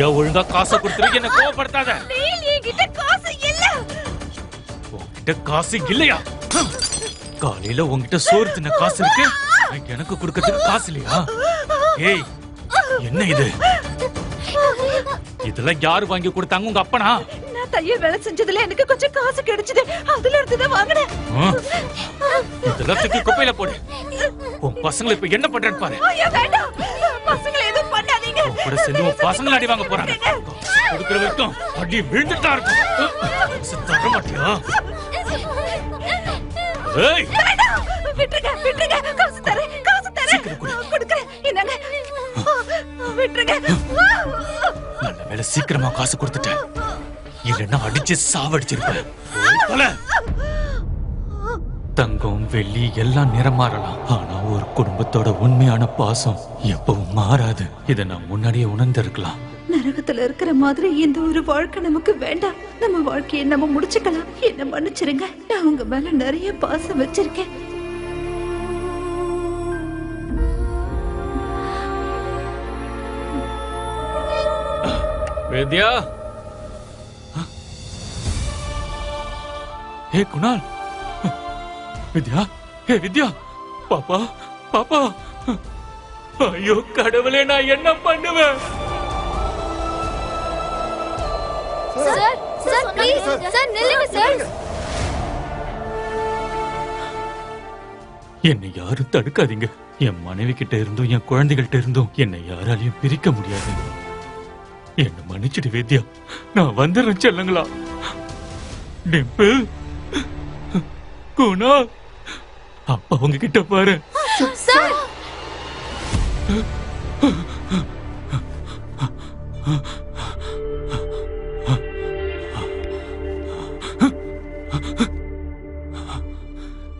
ஏன் ஒழுங்கா காசை கொடுத்துரு. என்ன கோவப்படுத்தாத. என்கிட்ட காசு இல்ல. உன்கிட்ட காசு இல்லையா. காலையில உன்கிட்ட சோறு தின்ன காசு இருக்கு. எனக்கு கொடுக்கறதுக்கு காசு இல்லையா? ஏய் என்ன இது? இதெல்லாம் யாரு வாங்கி கொடுத்தாங்க? உங்க அப்பனா? நான் தையல் வேலை செஞ்சதுல எனக்கு கொஞ்சம் காசு கிடைச்சது. அதுல இருந்து தான் வாங்கினேன்? இதெல்லாம் தூக்கி குப்பையில போடு. உன் பசங்களை இப்ப என்ன பண்றேன்னு பாரு. கூட சேர்ந்து உன் பசங்களை அடி வாங்க போறாங்க. கொடுக்கிற வரைக்கும் அடி விழுந்துட்டா இருக்கும். தர மாட்டியா? ஏய்! விட்டுருங்க விட்டுருங்க. காசு தரேன் காசு தரேன். கொடுக்குறேன். விட்டுருங்க. நல்ல வேலை சீக்கிரமா காசு கொடுத்துட்டேன். இல்லைன்னா அடிச்சு சாவடிச்சிருப்பேன். தங்கம் வெள்ளி எல்லாம் நிறம் மாறலாம் ஆனா ஒரு குடும்பத்தோட உண்மையான பாசம் எப்பவும் மாறாது. இதை நான் முன்னாடியே உணர்ந்திருக்கலாம். நரகத்துல இருக்கிற மாதிரி இந்த ஒரு வாழ்க்கை நமக்கு வேண்டாம். நம்ம வாழ்க்கையை நம்ம முடிச்சுக்கலாம். என்ன மன்னிச்சிருங்க. நான் உங்க மேல நிறைய பாசம் வச்சிருக்கேன். வேத்யா? ஹே குணால் வித்யா? ஹே வித்யா! பாப்பா பாப்பா! ஐயோ கடவுளே நான் என்ன பண்ணுவேன்? சார் சார் ப்ளீஸ் சார் நில்லுங்க சார். என்னை யாரும் தடுக்காதீங்க. என் மனைவி கிட்ட இருந்தும் என் குழந்தைகள்ட்ட இருந்தும் என்னை யாராலையும் பிரிக்க முடியாது. என்ன மன்னிச்சிடு வேத்யா. நான் வந்துடுறேன் செல்லுங்களா. டிம்பிள். குணா. அப்பா உங்ககிட்ட பாரு. சார்!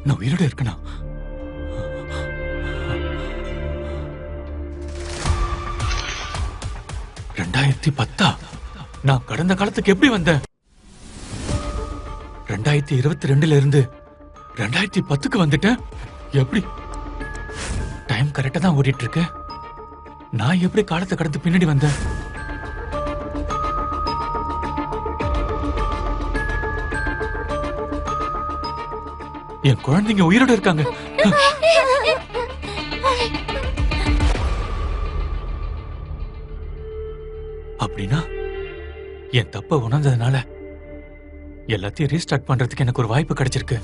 நான் உயிரோட இருக்கணும் ரெண்டாயிரத்தி பத்தா? நான் கடந்த காலத்துக்கு எப்படி வந்தேன்? ரெண்டாயிரத்தி இருபத்தி ரெண்டுல இருந்து ரெண்டாயிரத்தி பத்துக்கு வந்துட்டேன். எப்படி? டைம் கரெக்டா தான் ஓடிட்டு இருக்கு நான் எப்படி காலத்தை கடந்து பின்னாடி வந்தேன்? என் குழந்தைங்க உயிரோட இருக்காங்க. அப்படின்னா என் தப்ப உணர்ந்ததுனால எல்லாத்தையும் ரீஸ்டார்ட் பண்றதுக்கு எனக்கு ஒரு வாய்ப்பு கிடைச்சிருக்கு.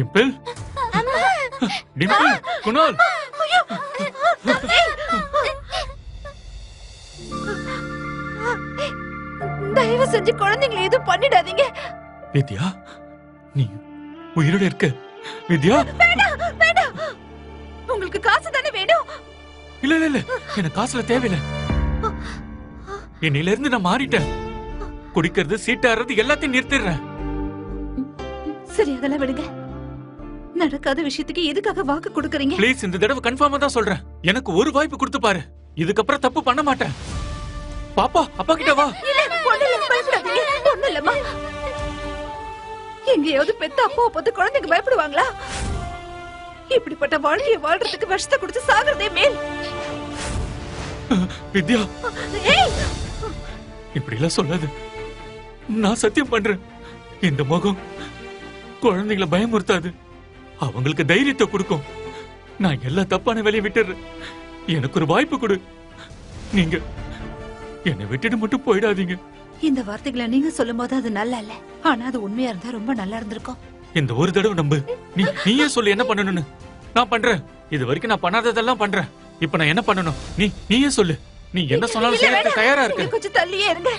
டிம்பிள் டிம்பிள் குணால் தயவு செஞ்சு குழந்தைங்களை எதுவும் பண்ணிடாதீங்க. வித்யா நீ உயிரோட இருக்க. வித்யா. உங்களுக்கு காசு தானே வேணும்? இல்ல இல்ல இல்ல. எனக்கு காசுல தேவையில்லை. இன்னையில இருந்து நான் மாறிட்டேன். குடிக்கிறது சீட்டாடுறது எல்லாத்தையும் நிறுத்திடுறேன். சரி அதெல்லாம் விடுங்க. நடக்காத விஷயத்துக்கு எதுக்காக வாக்கு கொடுக்கறீங்க? ப்ளீஸ் இந்த தடவை கன்ஃபார்மா தான் சொல்றேன். எனக்கு ஒரு வாய்ப்பு கொடுத்து பாரு. இதுக்கப்புறம் தப்பு பண்ண மாட்டேன். பாப்பா அப்பா கிட்ட வா. இல்லம்மா. எங்கேயாவது பெத்த அப்பா பார்த்து குழந்தைங்க பயப்படுவாங்களா? இப்படிப்பட்ட வாழ்க்கையை வாழ்றதுக்கு விஷத்தை கொடுத்து சாகிறதே மேல். வித்யா. இப்படி எல்லாம் சொல்லாது. நான் சத்தியம் பண்றேன். இந்த முகம் குழந்தைகளை பயமுறுத்தாது. அவங்களுக்கு தைரியத்தை கொடுக்கும். நான் எல்லா தப்பான வேலையை விட்டுறேன். எனக்கு ஒரு வாய்ப்பு கொடு. நீங்க என்னை விட்டுட்டு மட்டும் போயிடாதீங்க. இந்த வார்த்தைகளை நீங்க சொல்லும்போது அது நல்லா இல்ல ஆனா அது உண்மையா இருந்தா ரொம்ப நல்லா இருந்திருக்கும். இந்த ஒரு தடவை நம்பு. நீ நீயே சொல்லு என்ன பண்ணணும்னு. நான் பண்றேன். இது வரைக்கும் நான் பண்ணாததெல்லாம் பண்றேன். இப்ப நான் என்ன பண்ணணும்? நீ நீயே சொல்லு. நீ என்ன சொன்னாலும் செய்யறதுக்கு. தயாரா இருக்க. கொஞ்சம் தள்ளியே இருங்க.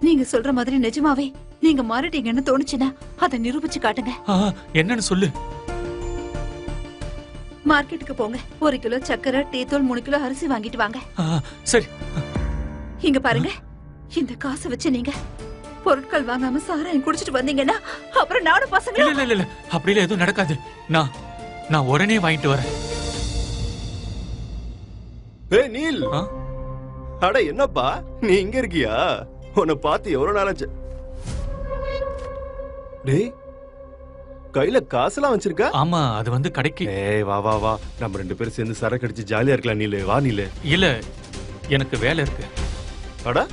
நீங்க சொல்ற மாதிரி நிஜமாவே நீங்க மாறிட்டீங்கன்னு தோணுச்சுன்னா அதை நிரூபிச்சு காட்டுங்க. ஆ, என்னன்னு சொல்லு. மார்க்கெட்டுக்கு போங்க. ஒரு கிலோ சக்கரை டீ தூள் மூணு கிலோ அரிசி வாங்கிட்டு வாங்க. சரி. இங்க பாருங்க. இந்த காசை வச்சு நீங்க பொருட்கள் வாங்காம சாராயம் குடிச்சிட்டு வந்தீங்கன்னா அப்புறம் நானும் பசங்களும் இல்ல இல்ல இல்ல. அப்படிலாம் எதுவும் நடக்காது. நான் நான் உடனே வாங்கிட்டு வரேன். ஏய் நீல்? அட என்னப்பா? நீ இங்க இருக்கியா? உன்னை பார்த்து எவ்வளவு நாளாச்சு? டேய் கையில காசெல்லாம் வச்சிருக்க? ஆமா அது வந்து கடைக்கு. ஏய் வா வா வா. நம்ம ரெண்டு பேரும் சேர்ந்து சரக்கு அடிச்சு ஜாலியா இருக்கலாம் நீலு. வா நீலு. இல்ல எனக்கு வேலை இருக்கு. அடா.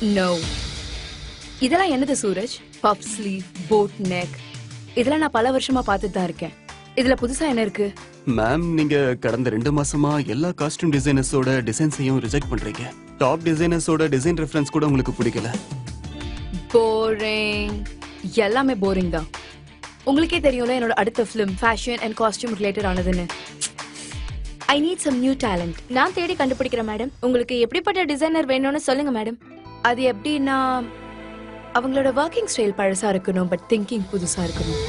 நோ இதெல்லாம் என்னது Suraj? Puff sleeve boat neck இதெல்லாம் நான் பல வருஷமா பார்த்துட்டு தான் இருக்கேன். இதுல புதுசா என்ன இருக்கு? மேம் நீங்க கடந்த ரெண்டு மாசமா எல்லா காஸ்டியூம் டிசைனர்ஸோட டிசைன்ஸையும் ரிஜெக்ட் பண்றீங்க. டாப் டிசைனர்ஸோட டிசைன் ரெஃபரன்ஸ் கூட உங்களுக்கு பிடிக்கல. போரிங் எல்லாமே போரிங் தான். உங்களுக்கே தெரியும்ல என்னோட அடுத்த film fashion and costume related ஆனதுன்னு. I need some new talent நான் தேடி கண்டுபிடிக்கிறேன் மேடம் உங்களுக்கு எப்படிப்பட்ட டிசைனர் வேணும்னு சொல்லுங்க மேடம் அது எப்படின்னா அவங்களோட ஒர்க்கிங் ஸ்டைல் பழசா இருக்கணும் பட் திங்கிங் புதுசா இருக்கணும்.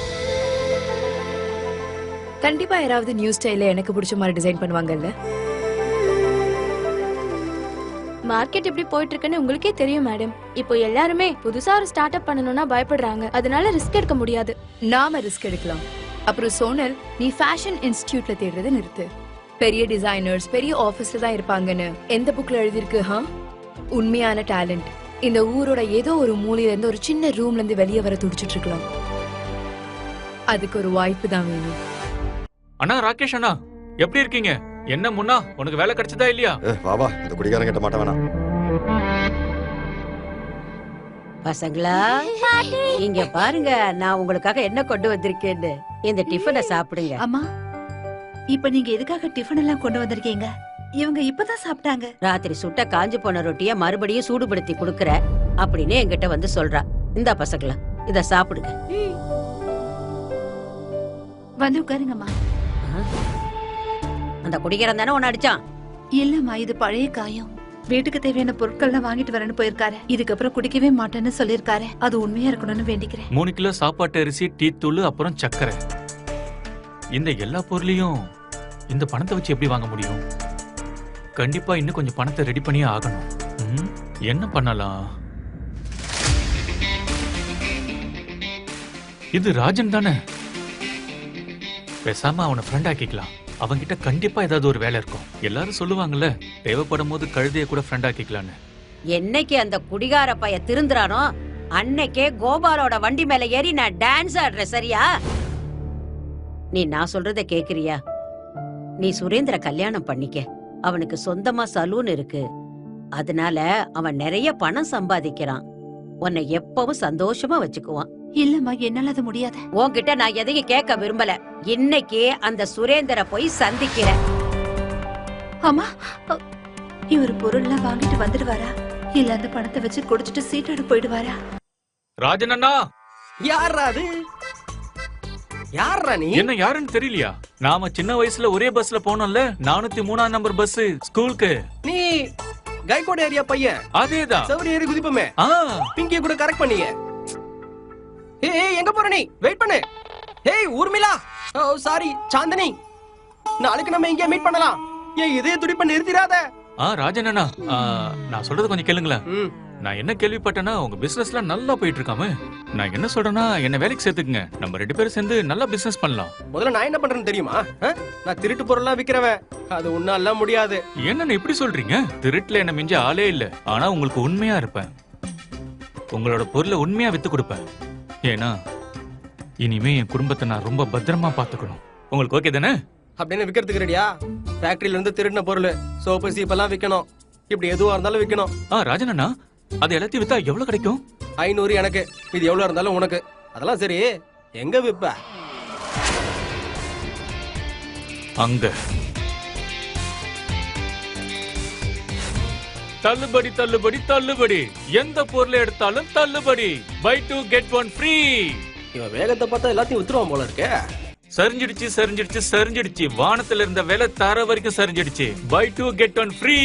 கண்டிப்பா யாராவது நியூ ஸ்டைல எனக்கு பிடிச்ச மாதிரி டிசைன் பண்ணுவாங்கல்ல. மார்க்கெட் எப்படி போயிட்டு இருக்குன்னு உங்களுக்கே தெரியும் மேடம் இப்போ எல்லாருமே புதுசா ஒரு ஸ்டார்ட் அப் பண்ணணும்னா பயப்படுறாங்க. அதனால ரிஸ்க் எடுக்க முடியாது. நாம ரிஸ்க் எடுக்கலாம். அப்புறம் சோனல் நீ ஃபேஷன் இன்ஸ்டிடியூட்ல தேடுறதை நிறுத்து. பெரிய டிசைனர்ஸ் பெரிய ஆபீஸ்ல தான் இருப்பாங்கன்னு. எந்த புக்ல எழுதியிருக்கு ஹா உண்மையான டேலண்ட் இந்த ஊரோட ஏதோ ஒரு மூலையில இருந்து ஒரு சின்ன ரூம்ல இருந்து வெளியே வர துடிச்சிட்டு இருக்கலாம் அதுக்கு ஒரு வாய்ப்பு தான் வேணும். அண்ணா ராகேஷ் அண்ணா எப்படி இருக்கீங்க? என்ன முன்னா? உனக்கு வேலை கிடைச்சதா இல்லையா? வா வா. இந்த குடிகாரன் கிட்ட மாட்ட வேணாம். பசங்களா இங்க பாருங்க நான் உங்களுக்காக என்ன கொண்டு வந்திருக்கேன்னு. இந்த டிஃபனை சாப்பிடுங்க. அம்மா இப்ப நீங்க எதுக்காக டிஃபன் எல்லாம் கொண்டு வந்திருக்கீங்க? இவங்க இப்பதான் சாப்பிட்டாங்க. ராத்திரி சுட்ட காஞ்சு போன ரொட்டிய மறுபடியும் சூடுபடுத்தி கொடுக்கற அப்படின்னு என்கிட்ட வந்து சொல்றா. இந்த பசங்களா இத சாப்பிடுங்க. வந்து உட்காருங்கம்மா. அந்த குடிக்கிறன் தானே உன்னை அடிச்சான்? இல்லம்மா இது பழைய காயம். வீட்டுக்கு தேவையான பொருட்கள்லாம் வாங்கிட்டு வரேன்னு போயிருக்காரு. இதுக்கப்புறம் குடிக்கவே மாட்டேன்னு சொல்லியிருக்காரு. அது உண்மையா இருக்கணும்னு வேண்டிக்கிறேன். மூணு கிலோ சாப்பாட்டு அரிசி டீ தூள் அப்புறம் சர்க்கரை. இந்த எல்லா பொருளையும் இந்த பணத்தை வச்சு எப்படி வாங்க முடியும்? கண்டிப்பா இன்னும் கொஞ்சம் பணத்தை ரெடி பண்ணியே ஆகணும். ம், என்ன பண்ணலாம்? இது ராஜன் தானே? பேசாம அவனை ஃப்ரெண்ட் ஆக்கிக்கலாம். அவன்கிட்ட கண்டிப்பா ஏதாவது ஒரு வேலை இருக்கும். எல்லாரும் சொல்லுவாங்கல்ல தேவைப்படும் போது கழுதைய கூட ஃப்ரெண்ட் ஆக்கிக்கலான்னு என்னைக்கு அந்த குடிகார பைய திருந்துறானோ அன்னைக்கே கோபாலோட வண்டி மேல ஏறி நான் டான்ஸ் ஆடுறேன் சரியா? நீ நான் சொல்றத கேக்குறியா? நீ சுரேந்திர கல்யாணம் பண்ணிக்க. அவனுக்கு சொந்தமா சலூன் இருக்கு. அதனால அவன் நிறைய பணம் சம்பாதிக்கிறான். உன்னை எப்பவும் சந்தோஷமா வச்சுக்குவான். இல்லம்மா என்னால அது முடியாது. உன்கிட்ட நான் எதையும் கேட்க விரும்பல. இன்னைக்கு அந்த சுரேந்தரை போய் சந்திக்கிறேன். அம்மா அ, இவர் பொருள்லாம் வாங்கிட்டு வந்துடுவாரா? இல்ல அந்த பணத்தை வச்சு குடிச்சிட்டு சீட்டோட போயிடுவாரா? ராஜன் அண்ணா! யாரா அது? யாரா நீ? என்ன யாருன்னு தெரியலையா? நாம சின்ன வயசுல ஒரே பஸ்ல போனோம்ல? நானூத்தி மூணாம் நம்பர் பஸ் ஸ்கூலுக்கு. நீ கைகோட ஏரியா பையன். அதேதான் செவரி ஏறி குதிப்போமே. ஆ, பிங்கிய கூட கரெக்ட் பண்ணிய. ஏய் ஏய், எங்க போற நீ? வெயிட் பண்ணு. ஏய் ஊர்மிளா ஓ சாரி சாந்தினி. நாளைக்கு நம்ம எங்கேயா மீட் பண்ணலாம். ஏய் இதே துடிப்ப நிறுத்திடாத. ஆ ராஜன் அண்ணா நான் சொல்றது கொஞ்சம் கேளுங்களேன். நான் என்ன கேள்விப்பட்டேன்னா உங்க பிசினஸ்ல நல்லா போயிட்டு இருக்காம நான் என்ன சொல்றேன்னா என்ன வேலைக்கு சேர்த்துக்குங்க. நம்ம ரெண்டு பேரும் சேர்ந்து நல்லா பிசினஸ் பண்ணலாம். முதல்ல நான் என்ன பண்றேன்னு தெரியுமா? நான் திருட்டு பொருள்லாம் விக்கிறவன் அது உன்னால முடியாது. என்னன்னு இப்படி சொல்றீங்க? திருட்டுல என்ன மிஞ்ச ஆளே இல்ல. ஆனா உங்களுக்கு உண்மையா இருப்பேன். உங்களோட பொருளை உண்மையா வித்து கொடுப்பேன். ஏன்னா இனிமே என் குடும்பத்தை நான் ரொம்ப பத்திரமா பாத்துக்கணும் உங்களுக்கு ஓகே தானே? அப்படின்னு விக்கிறதுக்கு ரெடியா ஃபேக்டரியில இருந்து திருடின பொருள் சோப்பு சீப்பெல்லாம் விக்கணும். இப்படி எதுவா இருந்தாலும் விக்கணும். ஆ ராஜன் அண்ணா அது எல்லாத்தையும் வித்தா எவ்வளவு கிடைக்கும்? ஐநூறு எனக்கு. இது எவ்வளவு இருந்தாலும் உனக்கு. அதெல்லாம் சரி. எங்க விப்ப? அங்க. தள்ளுபடி தள்ளுபடி தள்ளுபடி. எந்த பொருளை எடுத்தாலும் தள்ளுபடி. Buy two get one free இவன் வேகத்தை பார்த்தா எல்லாத்தையும் வித்துருவான் போல இருக்கே. சரிஞ்சிடுச்சு சரிஞ்சிடுச்சு சரிஞ்சிடுச்சு. வானத்துல இருந்த விலை தர வரைக்கும் சரிஞ்சிடுச்சு. Buy two get one free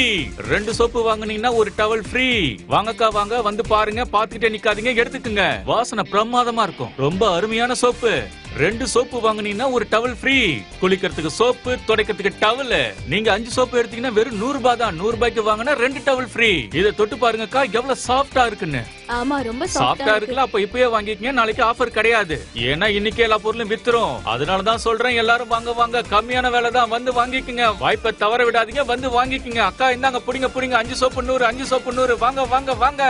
ரெண்டு சோப்பு வாங்குனீங்கன்னா ஒரு டவல் ஃப்ரீ வாங்கக்கா வாங்க வந்து பாருங்க பாத்துக்கிட்டே நிக்காதீங்க எடுத்துக்குங்க. வாசனை பிரமாதமா இருக்கும். ரொம்ப அருமையான சோப்பு. ரெண்டு சோப்பு வாங்குனீங்கன்னா ஒரு டவல் ஃப்ரீ குளிக்கிறதுக்கு சோப்பு துடைக்கிறதுக்கு டவல் நீங்க அஞ்சு சோப்பு எடுத்தீங்கன்னா வெறும் நூறு ரூபாய் தான். நூறு ரூபாய்க்கு வாங்கினா ரெண்டு டவல் ஃப்ரீ இதை தொட்டு பாருங்கக்கா எவ்வளவு சாஃப்டா இருக்குன்னு. ஆமா ரொம்ப சாஃப்டா சாஃப்டா இருக்கு. இருக்குல்ல அப்ப இப்பயே வாங்கிக்கங்க. நாளைக்கு ஆஃபர் கிடையாது. ஏன்னா இன்னைக்கு எல்லா பொருளும் வித்துரும். அதனால தான் சொல்றேன் எல்லாரும் வாங்க வாங்க. கம்மியான விலை தான். வந்து வாங்கிக்கங்க. வாய்ப்பை தவற விடாதீங்க. வந்து வாங்கிக்கங்க. அக்கா இந்தாங்க புடிங்க புடிங்க. அஞ்சு சோப்பு நூறு அஞ்சு சோப்பு நூறு. வாங்க வாங்க வாங்க.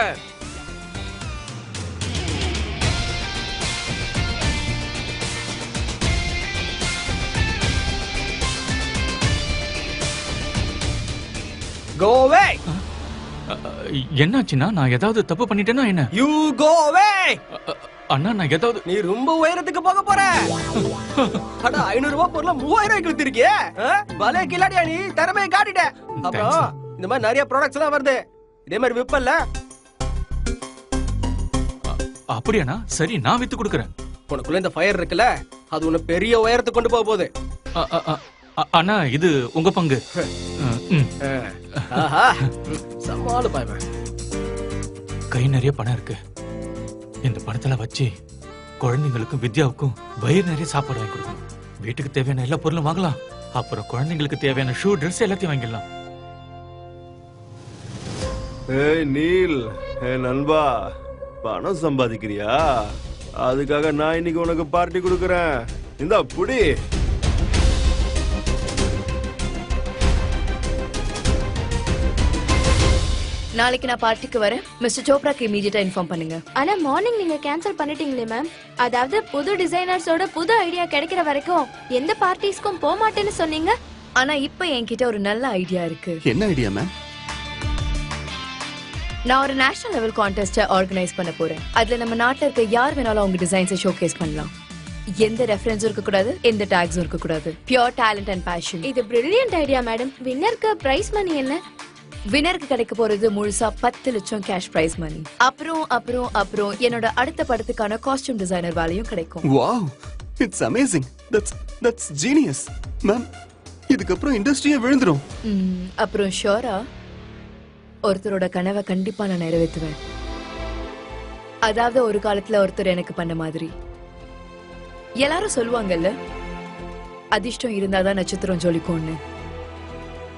கோ அவே என்னாச்சுன்னா நான் ஏதாவது தப்பு பண்ணிட்டேன்னா என்ன? யூ கோ அவே அண்ணா நான் ஏதாவது நீ ரொம்ப உயரத்துக்கு போக போற! அட ஐநூறு ரூபாய் பொருள மூவாயிரம் ரூபாய்க்கு வித்திருக்கியே. பலே கில்லாடியா நீ? திறமையை காட்டிட்ட. அப்புறம் இந்த மாதிரி நிறைய ப்ராடக்ட்ஸ் எல்லாம் வருது. இதே மாதிரி விப்பல்ல அப்படியாண்ணா. சரி நான் வித்து கொடுக்குறேன். உனக்குள்ள இந்த ஃபயர் இருக்குல்ல? அது உன்னை பெரிய உயரத்துக்கு கொண்டு போக போகுது. அண்ணா இது உங்க பங்கு. சமாளு கை நிறைய பணம் இருக்கு. இந்த பணத்துல வச்சு குழந்தைங்களுக்கும் வித்யாவுக்கும் வயிறு நிறைய சாப்பாடு வாங்கி கொடுக்கணும். வீட்டுக்கு தேவையான எல்லா பொருளும் வாங்கலாம். அப்புறம் குழந்தைங்களுக்கு தேவையான ஷூ ட்ரெஸ் எல்லாத்தையும் வாங்கிடலாம். ஏய் நீல். ஏ நண்பா. பணம் சம்பாதிக்கிறியா? அதுக்காக நான் இன்னைக்கு உனக்கு பார்ட்டி கொடுக்கறேன். இந்தா புடி. நாளைக்கு நான் பார்ட்டிக்கு வரேன். மிஸ்டர் சோப்ராக்கு இமீடியட்டா இன்ஃபார்ம் பண்ணுங்க. ஆனா மார்னிங் நீங்க கேன்சல் பண்ணிட்டீங்களே மேம் அதாவது புது டிசைனர்ஸோட புது ஐடியா கிடைக்கிற வரைக்கும் எந்த பார்ட்டிஸ்க்கும் போக மாட்டேன்னு சொன்னீங்க? ஆனா இப்ப என்கிட்ட ஒரு நல்ல ஐடியா இருக்கு. என்ன ஐடியா மேம் நான் ஒரு நேஷனல் லெவல் கான்டெஸ்ட ஆர்கனைஸ் பண்ண போறேன். அதுல நம்ம நாட்டுல இருக்க யார் வேணாலும் அவங்க டிசைன்ஸை ஷோகேஸ் பண்ணலாம். எந்த ரெஃபரன்ஸும் இருக்க கூடாது எந்த டேக்ஸும் இருக்க கூடாது பியோர் டேலண்ட் அண்ட் பேஷன் இது பிரில்லியன்ட் ஐடியா மேடம் வின்னருக்கு பிரைஸ் மணி என்ன? வினருக்கு கிடைக்க போறது முழுசா பத்து லட்சம் கேஷ் பிரைஸ் மணி அப்புறம் அப்புறம் அப்புறம் என்னோட அடுத்த படத்துக்கான காஸ்டியூம் டிசைனர் வேலையும் கிடைக்கும். Wow it's amazing that's that's genius ma'am இதுக்கப்புறம் இண்டஸ்ட்ரியே விழுந்துரும். அப்புறம் ஷோரா ஒருத்தரோட கனவை கண்டிப்பா நான் நிறைவேற்றுவேன். அதாவது ஒரு காலத்துல ஒருத்தர் எனக்கு பண்ண மாதிரி. எல்லாரும் சொல்லுவாங்கல்ல அதிர்ஷ்டம் இருந்தாதான் நட்சத்திரம் ஜொலிக்கும்னு.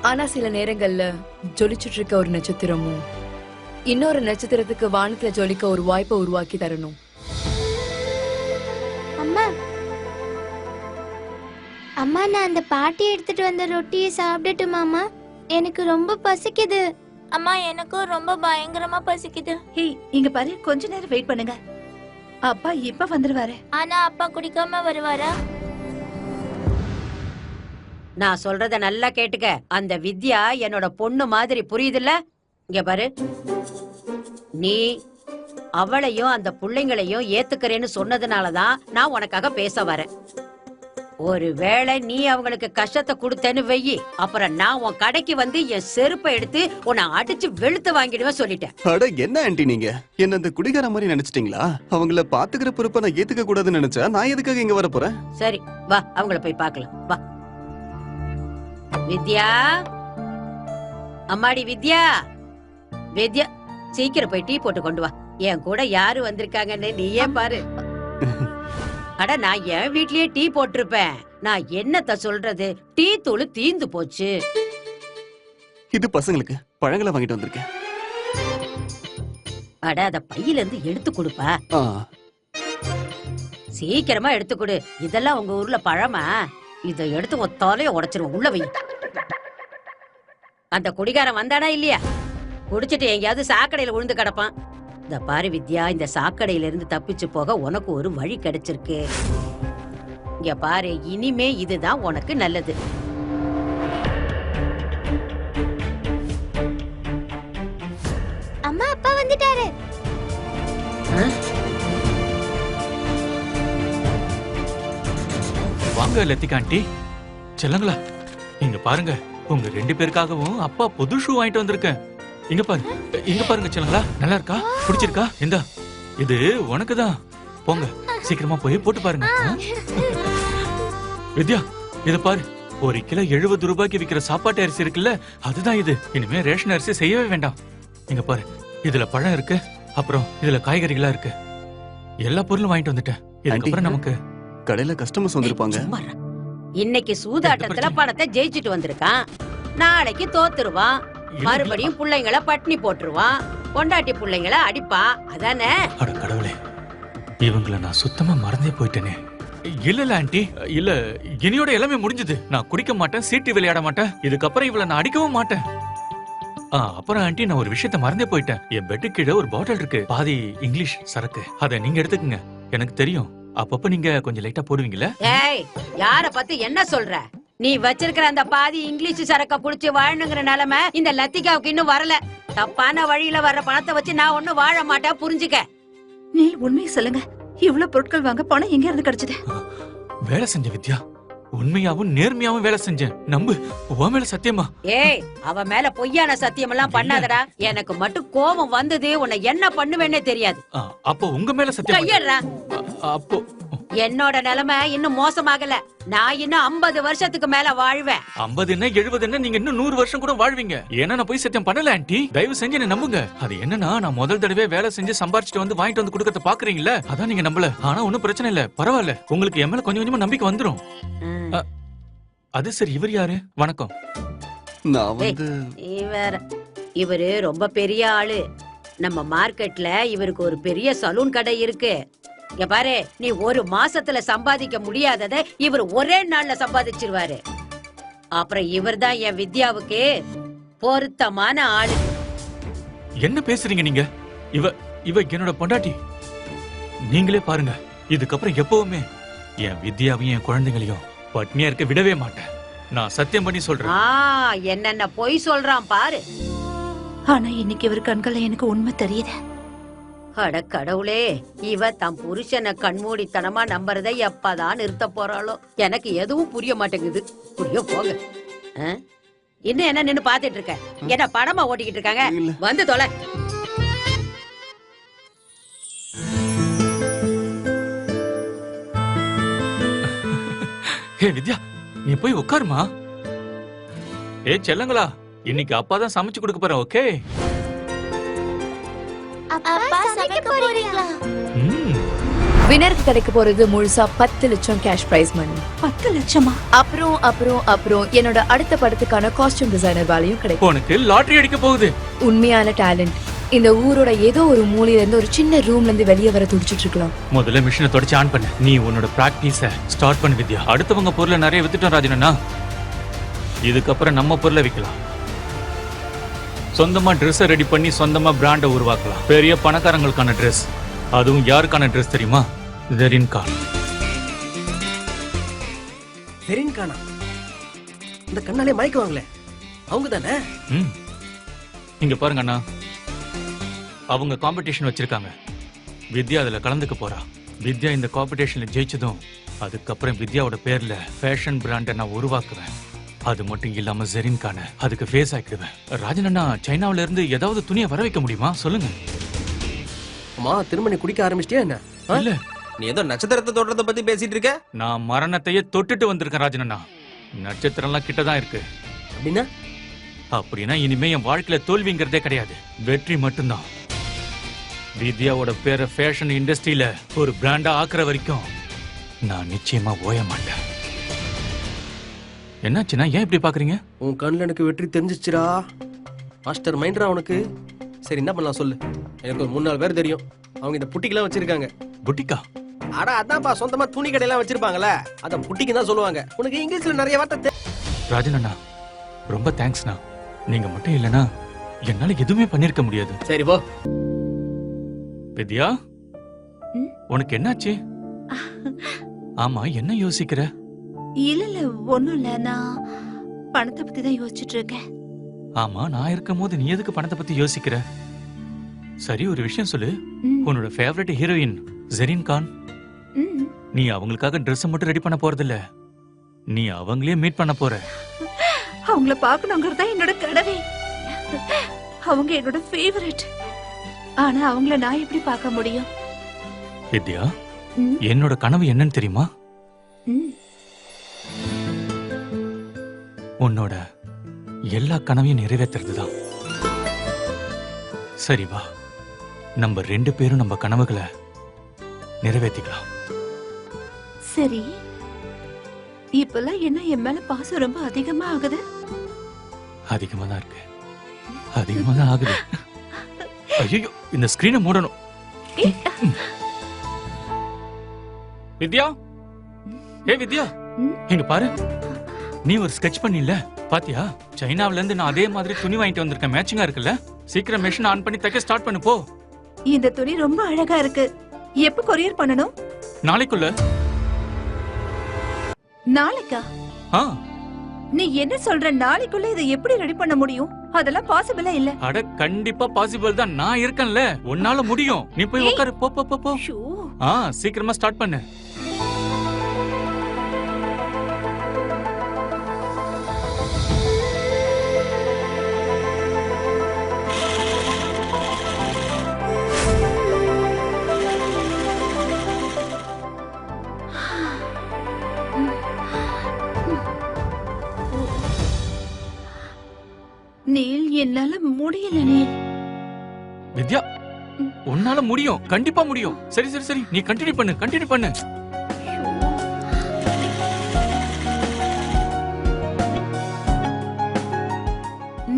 ஆனா சில நேரங்கள்ல ஜொலிச்சுட்டு இருக்க ஒரு நட்சத்திரமும் இன்னொரு நட்சத்திரத்துக்கு வானத்துல ஜொலிக்க ஒரு வாய்ப்பை உருவாக்கி தரணும். அம்மா. அம்மா நான் அந்த பாட்டி எடுத்துட்டு வந்த ரொட்டியை சாப்பிடட்டுமாமா எனக்கு ரொம்ப பசிக்குது. அம்மா எனக்கும் ரொம்ப பயங்கரமா பசிக்குது. ஏய் இங்க பாரு கொஞ்ச நேரம் வெயிட் பண்ணுங்க. அப்பா இப்ப வந்துருவாரு. ஆனா அப்பா குடிக்காம வருவாரா? நான் சொல்றத நல்லா கேட்டுக்க. அந்த வித்யா என்னோட பொண்ணு மாதிரி புரியுதுல்ல? இங்க பாரு. நீ அவளையும் அந்த புள்ளைங்களையும் ஏத்துக்கிறேன்னு சொன்னதுனாலதான் நான் உனக்காக பேச வரேன். ஒருவேளை நீ அவங்களுக்கு கஷ்டத்தை கொடுத்தேன்னு வெயி. அப்புறம் நான் உன் கடைக்கு வந்து என் செருப்பை எடுத்து உன்னை அடிச்சு வெளுத்து வாங்கிடுவேன் சொல்லிட்டேன். அட என்ன ஆன்ட்டி நீங்க? என்ன அந்த குடிகார மாதிரி நினைச்சிட்டீங்களா? அவங்கள பாத்துக்கிற பொறுப்பை நான் ஏத்துக்க கூடாதுன்னு நினைச்சா நான் எதுக்காக இங்க வர போறேன்? சரி வா அவங்கள போய் பார்க்கலாம் வா. வித்யா? அம்மாடி வித்யா? வித்யா சீக்கிரம் போய் டீ போட்டு கொண்டு வா. என் கூட யாரு வந்திருக்காங்கன்னு நீயே பாரு. அட நான் என் வீட்லயே டீ போட்டிருப்பேன். நான் என்னத்த சொல்றது? டீ தூள் தீந்து போச்சு. இது பசங்களுக்கு பழங்களை வாங்கிட்டு வந்திருக்கேன். அட அத பையில இருந்து எடுத்து கொடுப்பா. சீக்கிரமா எடுத்து கொடு. இதெல்லாம் உங்க ஊர்ல பழமா? இத எடுத்து தொலைய உடைச்சிருவோம். உள்ள வை. அந்த குடிகாரன் வந்தானா இல்லையா? குடிச்சிட்டு எங்கேயாவது சாக்கடையில விழுந்து கிடப்பான். இந்த பாரு வித்யா இந்த சாக்கடையில இருந்து தப்பிச்சு போக உனக்கு ஒரு வழி கிடைச்சிருக்கு. இங்க பாரு இனிமே இதுதான் உனக்கு நல்லது. அம்மா அப்பா வந்துட்டாரு. வாங்க லத்திகா ஆண்டி. செல்லங்களா இங்க பாருங்க உங்க ரெண்டு பேருக்காகவும் அப்பா புது ஷூ வாங்கிட்டு வந்திருக்கேன். இங்க பாருங்க இங்க பாருங்க செல்லங்களா நல்லா இருக்கா? பிடிச்சிருக்கா? இந்தா இது உனக்கு தான். போங்க சீக்கிரமா போய் போட்டு பாருங்க? வித்யா இத பாரு ஒரு கிலோ எழுபது ரூபாய்க்கு விக்கிற சாப்பாட்டு அரிசி இருக்குல்ல அதுதான் இது. இனிமே ரேஷன் அரிசி செய்யவே வேண்டாம். இங்க பாரு இதுல பழம் இருக்கு அப்புறம் இதுல காய்கறிகளா இருக்கு. எல்லா பொருளும் வாங்கிட்டு வந்துட்டேன். இதுக்கப்புறம் நமக்கு கடையில கஸ்டமர்ஸ் வந்திருப்பாங்க. இன்னைக்கு சூதாட்டத்துல பணத்தை ஜெயிச்சிட்டு வந்திருக்கான். நாளைக்கு தோத்துருவான். மறுபடியும் புள்ளைங்கள பட்னி போட்டுருவான். பொண்டாட்டி புள்ளைங்கள அடிப்பான் அதானே? அட கடவுளே. இவங்கள நான் சுத்தமா மறந்தே போயிட்டேனே. இல்ல இல்ல ஆண்டி. இல்ல இனியோட எல்லாமே முடிஞ்சது. நான் குடிக்க மாட்டேன் சீட்டு விளையாட மாட்டேன். இதுக்கப்புறம் இவள நான் அடிக்கவும் மாட்டேன். அப்புறம் ஆண்டி நான் ஒரு விஷயத்த மறந்தே போயிட்டேன். என் பெட்டு கீழே ஒரு பாட்டில் இருக்கு. பாதி இங்கிலீஷ் சரக்கு. அதை நீங்க எடுத்துக்கங்க. எனக்கு தெரியும். அப்பப்ப நீங்க கொஞ்சம் லைட்டா போடுவீங்கல்ல? ஏய் யார பத்தி என்ன சொல்ற? நீ வச்சிருக்கிற அந்த பாதி இங்கிலீஷ் சரக்க புடிச்சு வாழணுங்கிற நிலைமை இந்த லத்திகாவுக்கு இன்னும் வரல. தப்பான வழியில வர்ற பணத்தை வச்சு நான் ஒண்ணும் வாழ மாட்டேன் புரிஞ்சுக்க. நீல் உண்மையை சொல்லுங்க. இவ்வளவு பொருட்கள் வாங்க பணம் எங்க இருந்து கிடைச்சது? வேலை செஞ்ச வித்யா. உண்மையாவும் நேர்மையாவும் வேலை செஞ்சேன். நம்பு உன் மேல சத்தியமா? ஏய் அவ மேல பொய்யான சத்தியம் எல்லாம் பண்ணாதடா. எனக்கு மட்டும் கோபம் வந்தது உன்னை என்ன பண்ணுவேன்னே தெரியாது. அப்போ உங்க மேல சத்தியம் அப்போ என்னோட நிலைமை இன்னும் மோசமாகல. நான் இன்னும் ஐம்பது வருஷத்துக்கு மேல வாழ்வேன். ஐம்பது என்ன எழுபது என்ன நீங்க இன்னும் நூறு வருஷம் கூட வாழ்வீங்க. ஏன்னா நான் போய் சத்தியம் பண்ணல ஆன்ட்டி தயவு செஞ்சு என்ன நம்புங்க. அது என்னன்னா நான் முதல் தடவை வேலை செஞ்சு சம்பாரிச்சிட்டு வந்து வாங்கிட்டு வந்து கொடுக்கறத பாக்குறீங்களா அதான் நீங்க நம்பல. ஆனா ஒண்ணும் பிரச்சனை இல்ல. பரவாயில்ல. உங்களுக்கு என் மேல கொஞ்சம் கொஞ்சமா நம்பிக்கை வந்துரும். ம். அ- அது சரி. இவர் யாரு? வணக்கம். நான் வந்து வேற இவரு ரொம்ப பெரிய ஆளு. நம்ம மார்க்கெட்ல இவருக்கு ஒரு பெரிய சலூன் கடை இருக்கு. இங்க பாரு நீ ஒரு மாசத்துல சம்பாதிக்க முடியாதத இவர் ஒரே நாள்ல சம்பாதிச்சிருவாரு. அப்புறம் இவர்தான் என் வித்யாவுக்கு பொருத்தமான ஆளு. என்ன பேசுறீங்க நீங்க? இவ இவ என்னோட பொண்டாட்டி. நீங்களே பாருங்க இதுக்கப்புறம் எப்பவுமே என் வித்யாவையும் என் குழந்தைங்களையும் பட்னியா இருக்க விடவே மாட்டேன். நான் சத்தியம் பண்ணி சொல்றேன். ஆ என்னென்ன பொய் சொல்றான் பாரு. ஆனா இன்னைக்கு இவர் கண்கள்ல எனக்கு உண்மை தெரியுது. அட கடவுளே இவ தன் புருஷனை கண்மூடித்தனமா நம்புறதை எப்பதான் நிறுத்த போறாளோ? எனக்கு எதுவும் புரிய மாட்டேங்குது. புரிய போங்க. ஆ? இன்னும் என்ன நின்னு பாத்துட்டு இருக்க? என்ன படமா ஓட்டிக்கிட்டு இருக்காங்க. வந்து தொலை. ஹே வித்யா நீ போய் உட்காருமா. ஏ செல்லங்களா இன்னைக்கு அப்பா தான் சமைச்சு கொடுக்க போறேன் ஓகே? அப்பா சமைக்க போறீங்களா? வினருக்கு கிடைக்க போறது முழுசா பத்து லட்சம் கேஷ் பிரைஸ் மணி பத்து லட்சமா? அப்புறம் அப்புறம் அப்புறம் என்னோட அடுத்த படத்துக்கான காஸ்டியூம் டிசைனர் வேலையும் கிடைக்கும். உனக்கு லாட்டரி அடிக்க போகுது. உண்மையான டேலண்ட் இந்த ஊரோட ஏதோ ஒரு மூலையில இருந்து ஒரு சின்ன ரூம்ல இருந்து வெளியே வர துடிச்சிட்டு இருக்கலாம். முதல்ல மிஷினை தொடச்சு ஆன் பண்ணு. நீ உன்னோட பிராக்டிஸ ஸ்டார்ட் பண்ணு வித்யா. அடுத்தவங்க பொருளை நிறைய வித்துட்டோம் ராஜனண்ணா. இதுக்கப்புறம் நம்ம பொருளை விற்கலாம் சொந்தமா ட்ரெஸ்ஸை ரெடி பண்ணி சொந்தமா பிராண்டை உருவாக்கலாம். பெரிய பணக்காரங்களுக்கான ட்ரெஸ் அதுவும் யாருக்கான ட்ரெஸ் தெரியுமா? ஜெரின் கார் சரின்னு காணா இந்த கண்ணாலே மயக்குவாங்களே அவங்க தானே ம். இங்க பாருங்க அண்ணா. அவங்க காம்படிஷன் வச்சிருக்காங்க. வித்யா அதுல கலந்துக்க போறா. வித்யா இந்த காம்படிஷன்ல ஜெயிச்சதும் அதுக்கப்புறம் வித்யாவோட பேர்ல ஃபேஷன் பிராண்டை நான் உருவாக்குவேன். அது மட்டும் இல்லாம ஜெரின்கான அதுக்கு ஃபேஸ் ஆக்கிடுவேன். ராஜன் அண்ணா சைனாவுல இருந்து ஏதாவது துணியை வர வைக்க முடியுமா? சொல்லுங்க. அம்மா திரும்ப நீ குடிக்க ஆரம்பிச்சிட்டியா என்ன? இல்ல. நீ ஏதோ நட்சத்திரத்தை தோற்றத்தை பத்தி பேசிட்டு இருக்க? நான் மரணத்தையே தொட்டுட்டு வந்திருக்கேன் ராஜன் அண்ணா. நட்சத்திரம்லாம் கிட்ட தான் இருக்கு. அப்படின்னா? அப்படின்னா இனிமே என் வாழ்க்கையில தோல்விங்கிறதே கிடையாது. வெற்றி மட்டும்தான். வித்யாவோட பேரை ஃபேஷன் இண்டஸ்ட்ரியில ஒரு பிராண்டா ஆக்குற வரைக்கும் நான் நிச்சயமா ஓய மாட்டேன். என்னாச்சுன்னா ஏன் இப்படி பாக்குறீங்க? உன் கண்ணுல எனக்கு வெற்றி தெரிஞ்சிச்சுடா. மாஸ்டர் மைண்டரா உனக்கு? சரி என்ன பண்ணலாம் சொல்லு. எனக்கு ஒரு மூணு நாலு பேர் தெரியும். அவங்க இந்த புட்டிக்கெல்லாம் வச்சிருக்காங்க. புட்டிக்கா? அட அதான்ப்பா சொந்தமா துணி கடையெல்லாம் வச்சிருப்பாங்கல்ல? அத புட்டிக்கு தான் சொல்லுவாங்க. உனக்கு இங்கிலீஷ்ல நிறைய வார்த்தை ராஜன் அண்ணா ரொம்ப தேங்க்ஸ்ண்ணா. நீங்க மட்டும் இல்லனா என்னால எதுவுமே பண்ணிருக்க முடியாது. சரி போ. வித்யா? உனக்கு என்னாச்சு? ஆமா என்ன யோசிக்கிற? இல்ல இல்ல ஒண்ணும் இல்ல. நான் பணத்தை பத்தி தான் யோசிச்சுட்டு இருக்கேன். ஆமா நான் இருக்கும் போது நீ எதுக்கு பணத்தை பத்தி யோசிக்கிற? சரி ஒரு விஷயம் சொல்லு. உன்னோட ஃபேவரட் ஹீரோயின் ஜெரின் கான். நீ அவங்களுக்காக Dress மட்டும் ரெடி பண்ண போறதில்ல. நீ அவங்களே மீட் பண்ண போற. அவங்கள பார்க்கணுங்கிறது தான் என்னோட கனவே அவங்க என்னோட ஃபேவரட் ஆனா அவங்கள நான் எப்படி பார்க்க முடியும்? வித்யா என்னோட கனவு என்னன்னு தெரியுமா? உன்னோட எல்லா கனவையும் நிறைவேற்றுறதுதான் சரி வா. நம்ம ரெண்டு பேரும் நம்ம கனவுகளை நிறைவேற்றிக்கலாம் சரி. இப்பெல்லாம் என்ன என் மேல பாசம் ரொம்ப அதிகமா ஆகுது? அதிகமா தான் இருக்கு. அதிகமா தான் ஆகுது. ஐயோ இந்த ஸ்கிரீனை மூடணும். வித்யா? ஏ வித்யா? இங்க பாரு. நீ ஒரு ஸ்கெட்ச் பண்ணில பாத்தியா? சைனாவுல இருந்து நான் அதே மாதிரி துணி வாங்கிட்டு வந்திருக்கேன் மேட்சிங்கா இருக்குல்ல? சீக்கிரம் மெஷின் ஆன் பண்ணி தைக்க ஸ்டார்ட் பண்ணு போ. இந்த துணி ரொம்ப அழகா இருக்கு. எப்ப கொரியர் பண்ணணும்? நாளைக்குள்ள. நாளைக்கா? ஆ. நீ என்ன சொல்ற? நாளைக்குள்ள இதை எப்படி ரெடி பண்ண முடியும்? அதெல்லாம் பாசிபிளா இல்ல. அட கண்டிப்பா பாசிபிள் தான். நான் இருக்கேன்ல. உன்னால முடியும். நீ போய். உட்காரு போ போ போ ஆ சீக்கிரமா ஸ்டார்ட் பண்ணு. என்னால முடியல நீல் வித்யா உன்னால முடியும். கண்டிப்பா முடியும். சரி சரி சரி. நீ கண்டினியூ பண்ணு கண்டினியூ பண்ணு.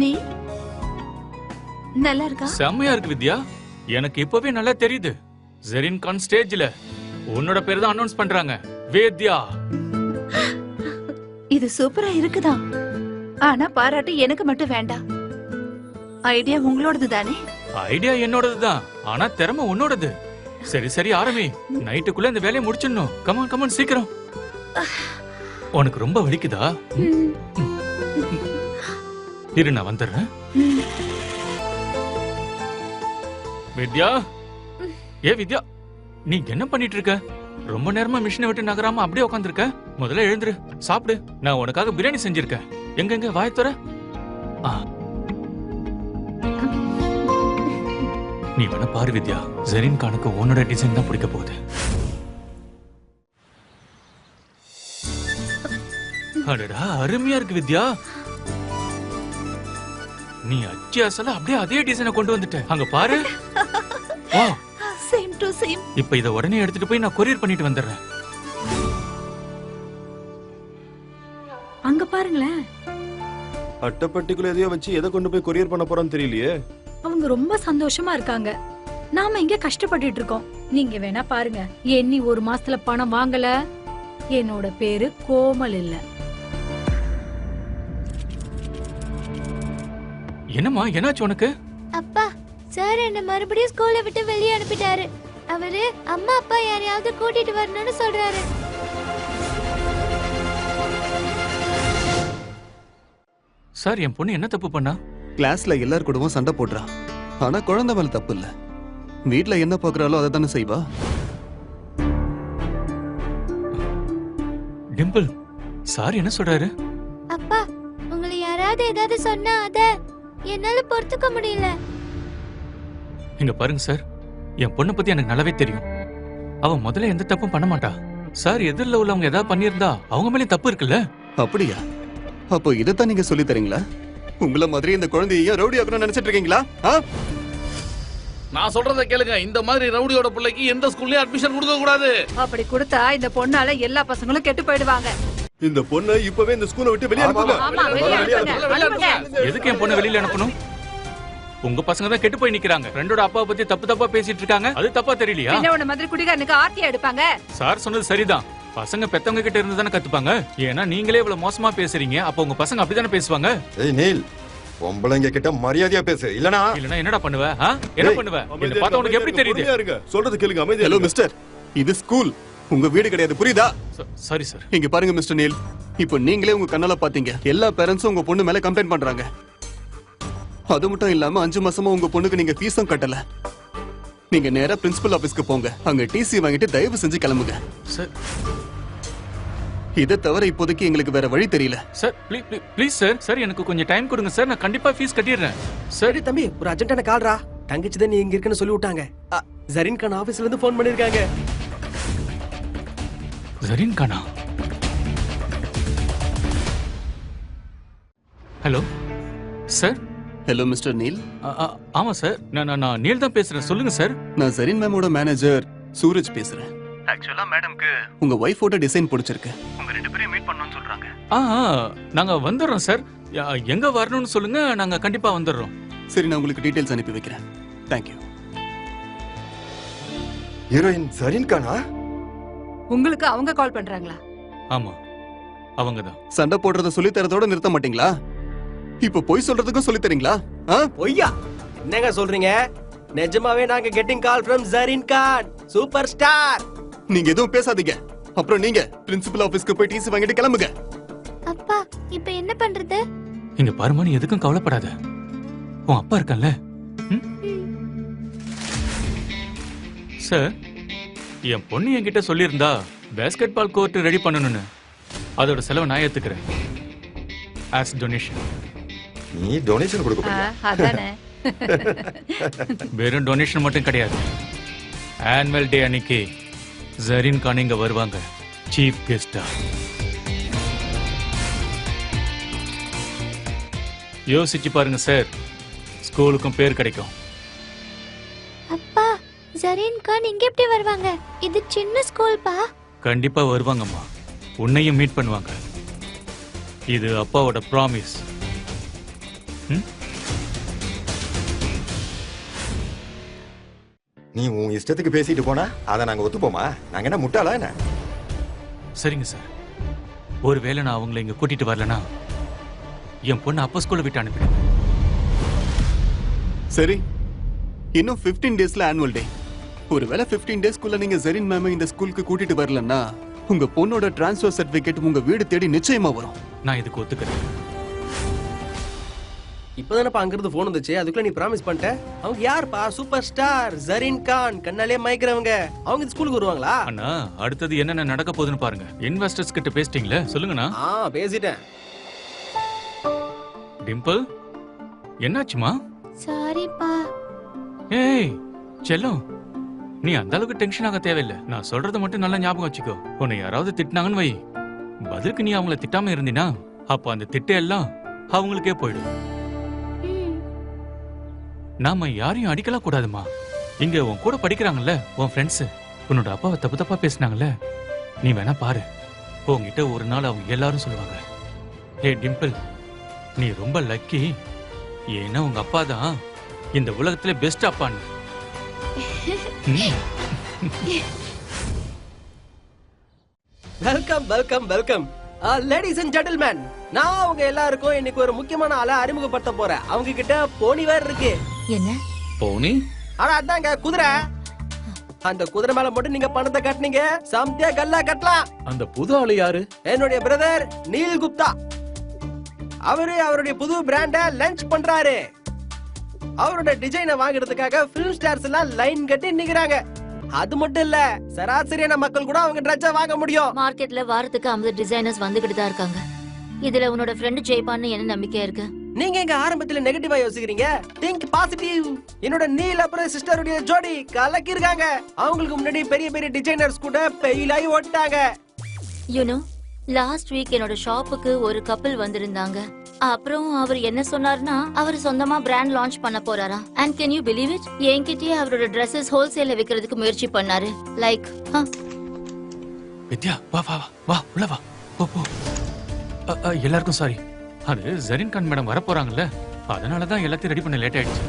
நீ நல்லா இருக்கா? செம்மையா இருக்கு வித்யா. எனக்கு இப்பவே நல்லா தெரியுது. ஜெரின் கான் ஸ்டேஜ்ல உன்னோட பேர் தான் அனௌன்ஸ் பண்றாங்க. வேத்யா. இது சூப்பரா இருக்குதா ஆனா பாராட்டு எனக்கு மட்டும் வேண்டாம். ஐடியா உங்களோடது தானே? ஐடியா என்னோடது தான். ஆனா திறமை உன்னோடது. சரி சரி ஆரம்பி. நைட்டுக்குள்ள இந்த வேலையை முடிச்சிடணும். கமான் கமான் சீக்கிரம். உனக்கு ரொம்ப வலிக்குதா? இரு நான் வந்துடுறேன். வித்யா? ஏ வித்யா நீ என்ன பண்ணிட்டு இருக்க? ரொம்ப நேரமா மிஷினை விட்டு நகராம அப்படியே உட்காந்துருக்க முதல்ல எழுந்துரு. சாப்பிடு. நான் உனக்காக பிரியாணி செஞ்சிருக்கேன். எங்க எங்க வாய் தர நீ வேணா பாரு வித்யா. ஜெரின் கானுக்கு உன்னோட டிசைன் தான் பிடிக்க போகுது. அடடா அருமையா இருக்கு வித்யா. நீ அச்சு அசல அப்படியே அதே டிசைனை கொண்டு வந்துட்ட. அங்க பாரு. வா. சேம் டு சேம் இப்ப இத உடனே எடுத்துட்டு போய் நான் கொரியர் பண்ணிட்டு வந்துடுறேன். அங்க பாருங்களேன். அட்டைப்பட்டிக்குள்ள எதையோ வச்சு எதை கொண்டு போய் கொரியர் பண்ண போறான்னு தெரியலையே. அவங்க ரொம்ப சந்தோஷமா இருக்காங்க. நாம இங்க கஷ்டப்பட்டுட்டு இருக்கோம். நீங்க வேணா பாருங்க. எண்ணி ஒரு மாசத்துல பணம் வாங்கல? என்னோட பேரு கோமல் இல்ல. என்னம்மா என்னாச்சு உனக்கு? அப்பா சார் என்ன மறுபடியும் ஸ்கூலை விட்டு வெளியே அனுப்பிட்டாரு. அவரு அம்மா அப்பா யாரையாவது கூட்டிட்டு வரணும்னு சொல்றாரு. சார் என் பொண்ணு என்ன தப்பு பண்ணா? கிளாஸ்ல எல்லார் கூடவும் சண்டை போடுறா. ஆனா குழந்தை மேல தப்பு இல்ல. வீட்ல என்ன பாக்குறாளோ அதை தானே செய்வா. டிம்பிள் சார் என்ன சொல்றாரு? அப்பா உங்களை யாராவது ஏதாவது சொன்னா அத என்னால பொறுத்துக்க முடியல. இங்க பாருங்க சார். என் பொண்ணை பத்தி எனக்கு நல்லாவே தெரியும். அவ முதல்ல எந்த தப்பும் பண்ண மாட்டா. சார் எதிரில் உள்ளவங்க ஏதாவது பண்ணியிருந்தா அவங்க மேலே தப்பு இருக்குல்ல? அப்படியா? அப்போ இதைத்தான் நீங்க சொல்லி தரீங்களா? உங்கள மாதிரி இந்த குழந்தைய ரவுடி ஆக்கணும்னு நினைச்சிட்டு இருக்கீங்களா? நான் சொல்றத கேளுங்க. இந்த மாதிரி ரவுடியோட பிள்ளைக்கு எந்த ஸ்கூல்லயும் அட்மிஷன் கொடுக்க கூடாது. அப்படி கொடுத்தா இந்த பொண்ணால எல்லா பசங்களும் கெட்டு போயிடுவாங்க. இந்த பொண்ணை இப்பவே இந்த ஸ்கூலை விட்டு வெளியே அனுப்புங்க. எதுக்கு என் பொண்ணை வெளியில அனுப்பணும்? உங்க பசங்க தான் கெட்டு போய் நிக்கிறாங்க. ஃப்ரெண்டோட அப்பாவை பத்தி தப்பு தப்பா பேசிட்டு இருக்காங்க. அது தப்பா தெரியலையா? பின்ன உன்ன மாதிரி குடிகாரனுக்கு ஆர்த்தியா எடுப்பாங்க. சார் சொன்னது சரிதான். பசங்க பெத்தவங்க கிட்ட இருந்து தானே கத்துப்பாங்க? ஏன்னா நீங்களே இவ்வளவு மோசமா பேசுறீங்க. அப்ப உங்க பசங்க அப்படிதானே பேசுவாங்க? ஏய் நீல் பொம்பளைங்க கிட்ட மரியாதையா பேசு. இல்லனா இல்லனா என்னடா பண்ணுவ? என்ன பண்ணுவ? என்ன பார்த்தா உனக்கு எப்படி தெரியுது? இருங்க. சொல்றது கேளுங்க அமைதியா ஹலோ. மிஸ்டர் இது ஸ்கூல் உங்க வீடு கிடையாது புரியுதா? சரி சார் இங்க பாருங்க மிஸ்டர் நீல். இப்போ நீங்களே உங்க கண்ணால பாத்தீங்க. எல்லா பேரண்ட்ஸும் உங்க பொண்ணு மேல கம்ப்ளைண்ட் பண்றாங்க. அது மட்டும் இல்லாம அஞ்சு மாசமா உங்க பொண்ணுக்கு நீங்க ஃபீஸும் கட்டல. நீங்க நேரா பிரின்சிபல் ஆபீஸ்க்கு போங்க. அங்க டிசி வாங்கிட்டு தயவு செஞ்சு கிளம்புங்க. சார். இதை தவிர இப்போதைக்கு எங்களுக்கு வேற வழி தெரியல. Sir please sir. சார் எனக்கு கொஞ்சம் டைம் கொடுங்க சார். நான் கண்டிப்பா ஃபீஸ் கட்டிடுறேன். சார். தம்பி ஒரு அர்ஜென்டான கால்ரா தங்கச்சி தான் நீ இங்க இருக்குன்னு சொல்லி விட்டாங்க. அ, ஜரீன் கான் ஆபீஸ்ல இருந்து ஃபோன் பண்ணிருக்காங்க. ஜரீன் கானா hello? Sir hello mister Neel ஆமா சார் நான் நான் நான் நீல் தான் பேசுறேன். சொல்லுங்க சார் நான் ஜெரின் மேமோட மேனேஜர் சூரஜ் பேசுறேன். ஆக்சுவலா மேடம்க்கு உங்க ஒய்ஃபோட டிசைன் பிடிச்சிருக்கு. உங்க ரெண்டு பேரையும் மீட் பண்ணணும்னு சொல்றாங்க. ஆ ஆ, நாங்க வந்துடுறோம் சார் எங்க வரணும்னு சொல்லுங்க நாங்க கண்டிப்பா வந்துடுறோம். சரி நான் உங்களுக்கு டீடைல்ஸ் அனுப்பி வைக்கிறேன். தேங்க்யூ ஹீரோயின் சரின் கானா? உங்களுக்கு அவங்க கால் பண்றாங்களா? ஆமா அவங்க தான் சண்டை போடுறத சொல்லி தரதோட நிறுத்த மாட்டீங்களா? இப்போ பொய் சொல்றதுக்கும் சொல்லி தரீங்களா? ஆ? பொய்யா? என்னங்க சொல்றீங்க? நிஜமாவே நாங்க getting call from Zareen Khan super star நீங்க எதுவும் பேசாதீங்க. அப்புறம் நீங்க பிரின்சிபல் ஆபீஸ்க்கு போய் டிசி வாங்கிட்டு கிளம்புங்க. அப்பா இப்ப என்ன பண்றது? இங்க பாருமா நீ எதுக்கும் கவலைப்படாத. உன் அப்பா இருக்கான்ல? ம்? சார் என் பொண்ணு என்கிட்ட சொல்லியிருந்தா பேஸ்கெட் பால் கோர்ட் ரெடி பண்ணணும்னு. அதோட செலவை நான் ஏத்துக்கிறேன். ஆஸ் டொனேஷன் நீ டொனேஷன் கொடுக்க போறியா? அதானே. வெறும் டொனேஷன் மட்டும் கிடையாது. ஆனுவல் டே அன்னைக்கு ஜரீன் கான் இங்க வருவாங்க. சீஃப் கெஸ்டா யோசிச்சு பாருங்க சார் ஸ்கூலுக்கும் பேர் கிடைக்கும். அப்பா ஜரீன் கான் இங்க எப்படி வருவாங்க? இது சின்ன ஸ்கூல் பா கண்டிப்பா வருவாங்கம்மா. உன்னையும் மீட் பண்ணுவாங்க. இது அப்பாவோட ப்ராமிஸ் நீ உன் இஷ்டத்துக்கு பேசிட்டு போனா அதை நாங்க ஒத்துப்போமா? நாங்க என்ன முட்டாளா என்ன? சரிங்க சார். ஒருவேளை நான் அவங்கள இங்க கூட்டிட்டு வரலனா என் பொண்ணு அப்பா ஸ்கூல்ல விட்டு அனுப்பிடுங்க. சரி. இன்னும் 15 டேஸ்ல ஆனுவல் டே ஒருவேளை 15 டேஸ்க்குள்ள நீங்க ஜெரின் மேம் இந்த ஸ்கூலுக்கு கூட்டிட்டு வரலன்னா உங்க பொண்ணோட டிரான்ஸ்ஃபர் சர்டிபிகேட் உங்க வீடு தேடி நிச்சயமா வரும். நான் இதுக்கு ஒத்துக்கிறேன். இப்பதானப்பா அங்கிருந்து போன் வந்துச்சு. அதுக்குள்ள நீ ப்ராமிஸ் பண்ணிட்ட. அவங்க யாருப்பா? Super star Zareen Khan. கண்ணாலே மயக்கிறவங்க. அவங்க ஸ்கூலுக்கு வருவாங்களா? அண்ணா அடுத்தது என்னென்ன நடக்க போகுதுன்னு பாருங்க. இன்வெஸ்டர்ஸ் கிட்ட பேசிட்டீங்களே? சொல்லுங்கண்ணா. ஆ பேசிட்டேன். டிம்பிள் என்னாச்சுமா? சாரிப்பா. ஏய் செல்லம் நீ அந்த அளவுக்கு டென்ஷன் ஆக தேவையில்லை. நான் சொல்றத மட்டும் நல்லா ஞாபகம் வச்சுக்கோ. உன்னை யாராவது திட்டினாங்கன்னு வை. பதிலுக்கு நீ அவங்கள திட்டாம இருந்தினா அப்ப அந்த திட்டு எல்லாம் அவங்களுக்கே போயிடும். நாம யாரையும் அடிக்கலாம் கூடாதுமா. இங்க உன் கூட படிக்கிறாங்கல்ல உன் ஃப்ரெண்ட்ஸ் உன்னோட அப்பாவை தப்பு தப்பா பேசினாங்கல்ல நீ வேணா பாரு. உங்ககிட்ட ஒரு நாள் அவங்க எல்லாரும் சொல்லுவாங்க ஹே டிம்பிள் நீ ரொம்ப லக்கி ஏன்னா உங்க அப்பா தான் இந்த உலகத்துல பெஸ்ட் அப்பான்னு. Welcome welcome welcome ladies and gentleman நான் அவங்க எல்லாருக்கும் இன்னைக்கு ஒரு முக்கியமான ஆளை அறிமுகப்படுத்த போறேன். அவங்க கிட்ட போனி வேற இருக்கு. என்ன? போனி. ஆனா அதாங்க குதிரை. அந்த குதிரை மேல மட்டும் நீங்க பணத்தை கட்டுனீங்க. சம்தியா கல்லா கட்டலாம். அந்த புது ஆளு யாரு? என்னுடைய பிரதர் நீல் குப்தா. அவரு அவருடைய புது பிராண்ட லஞ்ச் பண்றாரு. அவரோட டிசைனை வாங்குறதுக்காக பிலிம் ஸ்டார்ஸ் எல்லாம் லைன் கட்டி நிக்கிறாங்க. அது மட்டும் இல்ல சராசரியான மக்கள் கூட அவங்க ட்ரெஸ்ஸை வாங்க முடியும். மார்க்கெட்ல வாரத்துக்கு 50 டிசைனர்ஸ் வந்துகிட்டு தான் இருக்காங்க. இதுல உன்னோட ஃப்ரெண்ட் ஜெயிப்பான்னு என்ன நம்பிக்கையா இருக்கு? நீங்க எங்க ஆரம்பத்துல நெகட்டிவா யோசிக்கிறீங்க? திங்க் பாசிட்டிவ் என்னோட நீல் அப்புறம் சிஸ்டருடைய ஜோடி கலக்கி இருக்காங்க அவங்களுக்கு முன்னாடி பெரிய பெரிய டிசைனர்ஸ் கூட பெயிலாகி ஓட்டாங்க யூனோ லாஸ்ட் வீக் என்னோட ஷாப்புக்கு ஒரு கப்பல் வந்திருந்தாங்க. அப்புறம் அவர் என்ன சொன்னார்னா அவர் சொந்தமா பிராண்ட் லான்ச் பண்ண போறாரா? And can you believe it என்கிட்டயே அவரோட Dresses ஹோல்சேல்ல விக்கிறதுக்கு முயற்சி பண்ணாரு. லைக் வித்யா வா வா வா வா உள்ள வா. போ போ. எல்லாருக்கும் சாரி அது ஜரீன் கான் மேடம் வர போறாங்கல்ல அதனால தான் எல்லாத்தையும் ரெடி பண்ண லேட் ஆயிடுச்சு.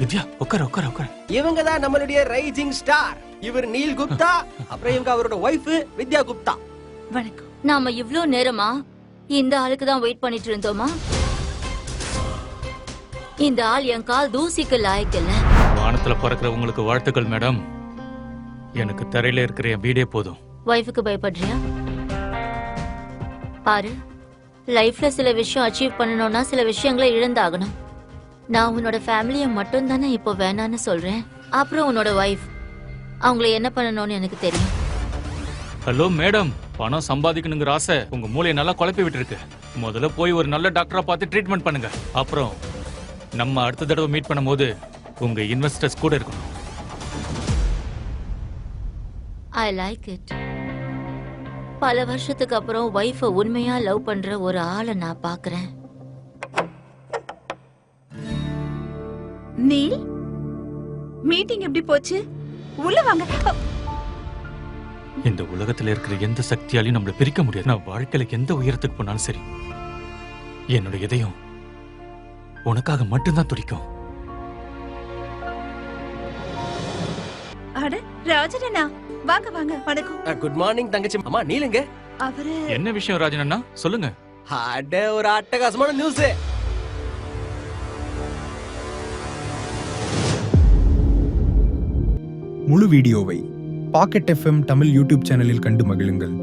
வித்யா உட்கார உட்கார உட்கார. இவங்க தான் நம்மளுடைய ரைசிங் ஸ்டார் இவர் நீல் குப்தா அப்புறம் இவங்க அவரோட ஒய்ஃப் வித்யா குப்தா. வணக்கம். நாம இவ்ளோ நேரமா இந்த ஆளுக்கு தான் வெயிட் பண்ணிட்டு இருந்தோமா? இந்த ஆள் என் கால் தூசிக்கு லாயக்கில்ல வானத்துல பறக்கிறவங்களுக்கு வாழ்த்துக்கள் மேடம் எனக்கு தரையில இருக்கிற என் வீடே போதும். ஒய்ஃபுக்கு பயப்படுறியா? பாரு லைஃப்ல சில விஷயம் அச்சீவ் பண்ணணும்னா சில விஷயங்களை இழந்தாகணும். நான் உன்னோட ஃபேமிலியை மட்டும் தானே இப்போ வேணான்னு சொல்றேன். அப்புறம் உன்னோட ஒய்ஃப் அவங்கள என்ன பண்ணணும்னு எனக்கு தெரியும். ஹலோ மேடம் பணம் சம்பாதிக்கணுங்கிற ஆசை உங்க மூளையை நல்லா குழப்பி விட்டுருக்கு. முதல்ல போய் ஒரு நல்ல டாக்டரா பார்த்து ட்ரீட்மெண்ட் பண்ணுங்க. அப்புறம் நம்ம அடுத்த தடவை மீட் பண்ணும்போது உங்க இன்வெஸ்டர்ஸ் கூட இருக்கணும். ஐ லைக் இட் பல வருஷத்துக்கு அப்புறம் ஒய்ஃபை உண்மையா லவ் பண்ற ஒரு ஆளை நான் பார்க்கறேன். நீல்? மீட்டிங் எப்படி போச்சு? உள்ள வாங்க. இந்த உலகத்துல இருக்கிற எந்த சக்தியாலையும் நம்மள பிரிக்க முடியாது. நான் வாழ்க்கையில எந்த உயரத்துக்கு போனாலும் சரி என்னோட இதயம் உனக்காக மட்டும்தான் துடிக்கும். அட ராஜனண்ணா வாங்க வாங்க வணக்கம். குட் மார்னிங் தங்கச்சி. அம்மா நீலுங்க அவரு என்ன விஷயம் ராஜன் அண்ணா? சொல்லுங்க. அட ஒரு அட்டகாசமான நியூஸ் முழு வீடியோவை பாக்கெட் எஃப்எம் தமிழ் யூடியூப் சேனலில் கண்டு மகிழுங்கள்.